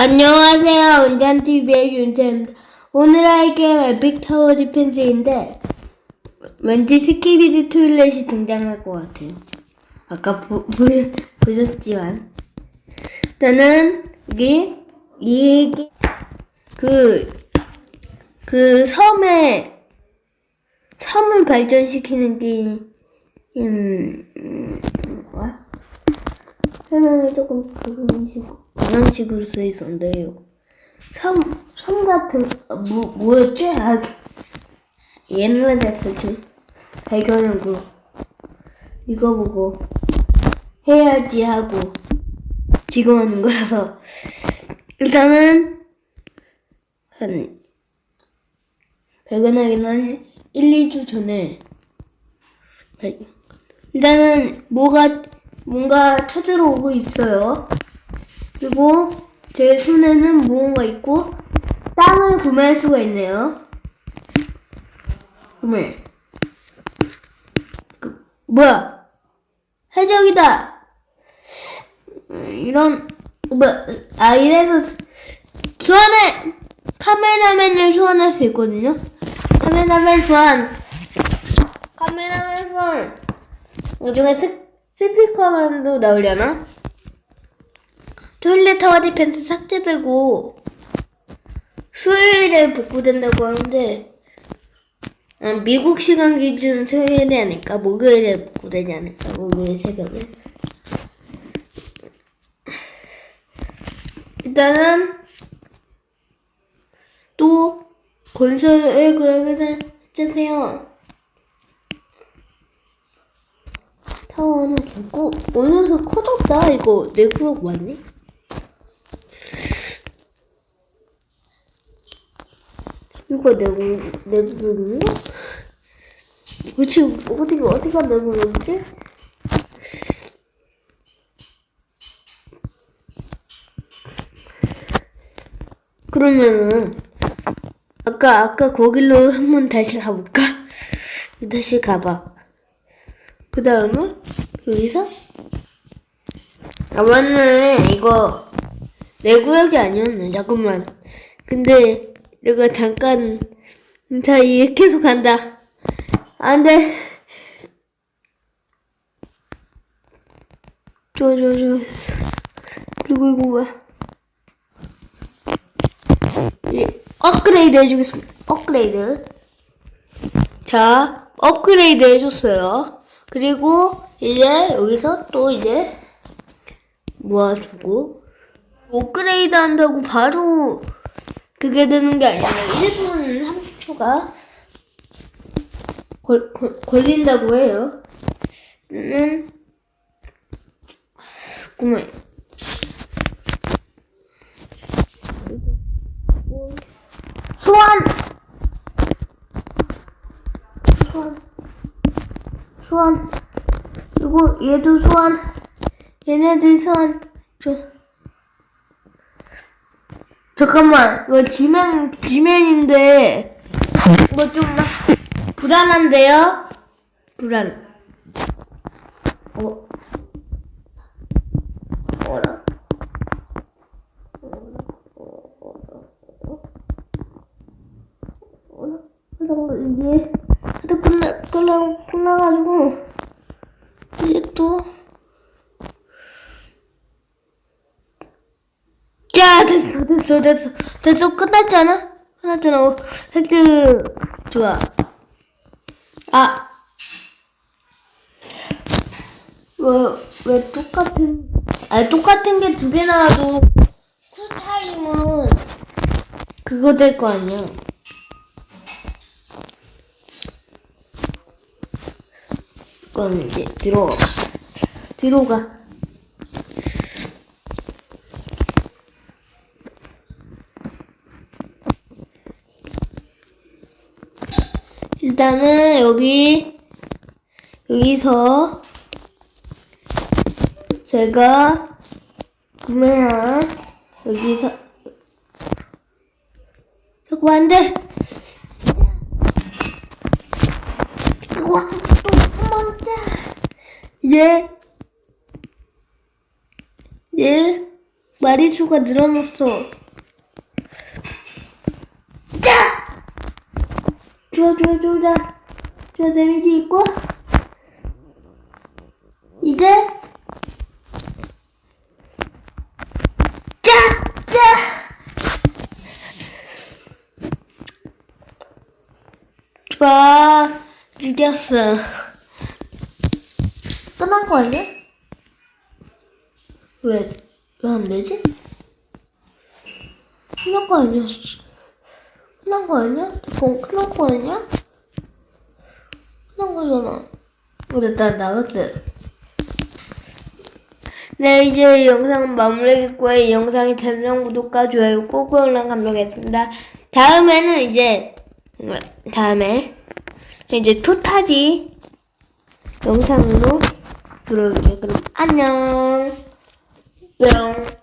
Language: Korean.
안녕하세요. 은잔TV의 윤재입니다. 오늘 할 게임 에픽 타워 디펜스인데, 왠지 스키비디 토일렛이 등장할 것 같아요. 아까 보, 보, 보셨지만. 일단은, 여기, 이게, 그, 그 섬에, 섬을 발전시키는 게임, 음? 설명이 조금 그런 식으로, 그런 식으로 써 있었는데요. 섬, 섬 같은, 아, 뭐, 뭐였지? 아, 옛날에 그, 발견한 거. 이거 보고, 해야지 하고, 지금 하는 거라서. 일단은, 한, 발견하기는 한 1, 2주 전에, 발견. 일단은, 뭐가, 뭔가 찾으러 오고 있어요. 그리고 제 손에는 무언가 있고 땅을 구매할 수가 있네요. 구매. 그, 뭐야? 해적이다. 음, 이런 뭐, 아 이래서 소환해 카메라맨을 소환할 수 있거든요. 카메라맨 소환. 카메라맨 소환. 나중에 스, 스피커만도 나오려나? 토일렛 타워 디펜스 삭제되고 수요일에 복구된다고 하는데 아, 미국 시간 기준 수요일이 아닐까? 목요일에 복구되지 않을까? 목요일 새벽에. 일단은 또 건설을 그렇게 짜세요 하나 줬고 어느새 커졌다 이거 내 구역 맞니? 이거 내, 구- 내 구역인가? 도대체 어디가 어디가 내 구역이지? 그러면은 아까 아까 거길로 한번 다시 가볼까? 다시 가봐. 그 다음에 여기서? 아 맞네. 이거 내 구역이 아니었네. 잠깐만. 근데 내가 잠깐 사이에 계속 간다. 안돼 저 저 저 그리고 이거 뭐야 예, 업그레이드 해주겠습니다. 업그레이드. 자, 업그레이드 해줬어요. 그리고 이제 여기서 또 이제 모아주고 업그레이드 한다고 바로 그게 되는 게 아니라 1분 30초가 걸, 걸, 걸린다고 해요. 는 그만 소환 소환. 소환 그리고 얘도 소환 얘네들 소환 저 잠깐만 이거 지면 지면인데 이거 좀 불안한데요 불안 어 어라 어라 잠깐만 이게 끝나 끝나 끝나가지고 이제 또 야, 됐어, 됐어, 됐어, 끝났잖아? 끝났잖아. 어, 획득, 좋아. 아. 왜, 왜 똑같은, 아니, 똑같은 게 두 개 나와도, 쿨타임은, 그거 될 거 아니야. 그럼 이제, 뒤로, 뒤로 가. 일단은 여기 여기서 제가 구매한 여기서 잠깐만 안돼 우와 또한 번째 이제 예 마리수가 늘어났어. 자! 좋아, 좋아, 좋아, 좋아. 데미지 있고. 이제. 자! 자! 좋아. 이겼어. 끝난 거 아니야? 왜, 왜 안 되지? 끝난 거 아니었어. 끝난 거 아니야? 그건 끝난 거 아니야? 끝난 거잖아. 우리 다 나갔대. 네, 이제 영상 마무리하겠고요. 이 영상이 되면 구독과 좋아요 꾹꾹 눌러 감사하겠습니다. 다음에는 이제, 다음에, 이제 토탈이 영상으로 들어올게요. 그럼 안녕. 뿅.